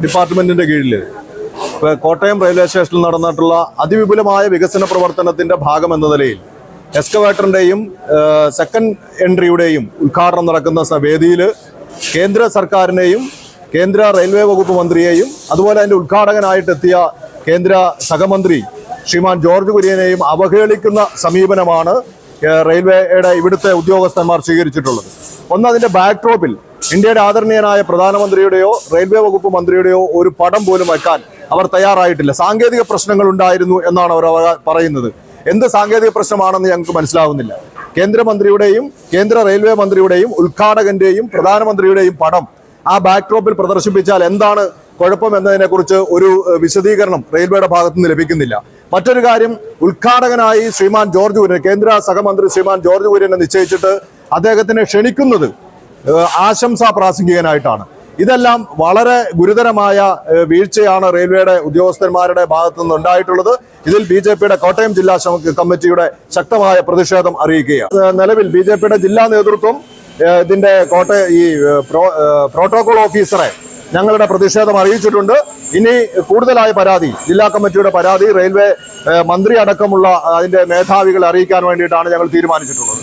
ഡിപ്പാർട്ട്മെന്റിന്റെ കീഴിൽ കോട്ടയം റെയിൽവേ സ്റ്റേഷനിൽ നടന്നിട്ടുള്ള അതിവിപുലമായ വികസന പ്രവർത്തനത്തിന്റെ ഭാഗമെന്ന നിലയിൽ എക്സ്കവേറ്ററിന്റെയും സെക്കൻഡ് എൻട്രിയുടെയും ഉദ്ഘാടനം നടക്കുന്ന വേദിയിൽ കേന്ദ്ര സർക്കാരിനെയും കേന്ദ്ര റെയിൽവേ വകുപ്പ് മന്ത്രിയെയും അതുപോലെ അതിന്റെ ഉദ്ഘാടകനായിട്ടെത്തിയ കേന്ദ്ര സഹമന്ത്രി ശ്രീമാൻ ജോർജ് കുര്യനെയും അവഹേളിക്കുന്ന സമീപനമാണ് റെയിൽവേയുടെ ഇവിടുത്തെ ഉദ്യോഗസ്ഥന്മാർ സ്വീകരിച്ചിട്ടുള്ളത്. ഒന്ന് അതിന്റെ ബാക്ക്ഡ്രോപ്പിൽ ഇന്ത്യയുടെ ആദരണീയനായ പ്രധാനമന്ത്രിയുടെയോ റെയിൽവേ വകുപ്പ് മന്ത്രിയുടെയോ ഒരു പടം പോലും വയ്ക്കാൻ അവർ തയ്യാറായിട്ടില്ല. സാങ്കേതിക പ്രശ്നങ്ങൾ ഉണ്ടായിരുന്നു എന്നാണ് അവർ അവ- പറയുന്നത്. എന്ത് സാങ്കേതിക പ്രശ്നമാണെന്ന് ഞങ്ങൾക്ക് മനസ്സിലാവുന്നില്ല. കേന്ദ്രമന്ത്രിയുടെയും കേന്ദ്ര റെയിൽവേ മന്ത്രിയുടെയും ഉദ്ഘാടകന്റെയും പ്രധാനമന്ത്രിയുടെയും പടം ആ ബാക്ക്ഡ്രോപ്പിൽ പ്രദർശിപ്പിച്ചാൽ എന്താണ് കുഴപ്പം എന്നതിനെ കുറിച്ച് ഒരു വിശദീകരണം റെയിൽവേയുടെ ഭാഗത്തുനിന്ന് ലഭിക്കുന്നില്ല. മറ്റൊരു കാര്യം ഉദ്ഘാടകനായി ശ്രീമാൻ ജോർജ് കുര്യൻ കേന്ദ്ര സഹമന്ത്രി ശ്രീമാൻ ജോർജ് കുര്യനെ നിശ്ചയിച്ചിട്ട് അദ്ദേഹത്തിനെ ക്ഷണിക്കുന്നത് ആശംസാ പ്രാസംഗികനായിട്ടാണ്. ഇതെല്ലാം വളരെ ഗുരുതരമായ വീഴ്ചയാണ് റെയിൽവേയുടെ ഉദ്യോഗസ്ഥന്മാരുടെ ഭാഗത്തു നിന്ന് ഉണ്ടായിട്ടുള്ളത്. ഇതിൽ ബി ജെ പിയുടെ കോട്ടയം ജില്ലാ കമ്മിറ്റിയുടെ ശക്തമായ പ്രതിഷേധം അറിയിക്കുകയാണ്. ഏഹ്, നിലവിൽ ബി ജെ പിയുടെ ജില്ലാ നേതൃത്വം ഇതിന്റെ കോട്ടയം ഈ പ്രോട്ടോകോൾ ഓഫീസറെ ഞങ്ങളുടെ പ്രതിഷേധം അറിയിച്ചിട്ടുണ്ട്. ഇനി കൂടുതലായ പരാതി ജില്ലാ കമ്മിറ്റിയുടെ പരാതി റെയിൽവേ മന്ത്രി അടക്കമുള്ള അതിന്റെ മേധാവികളെ അറിയിക്കാൻ വേണ്ടിയിട്ടാണ് ഞങ്ങൾ തീരുമാനിച്ചിട്ടുള്ളത്.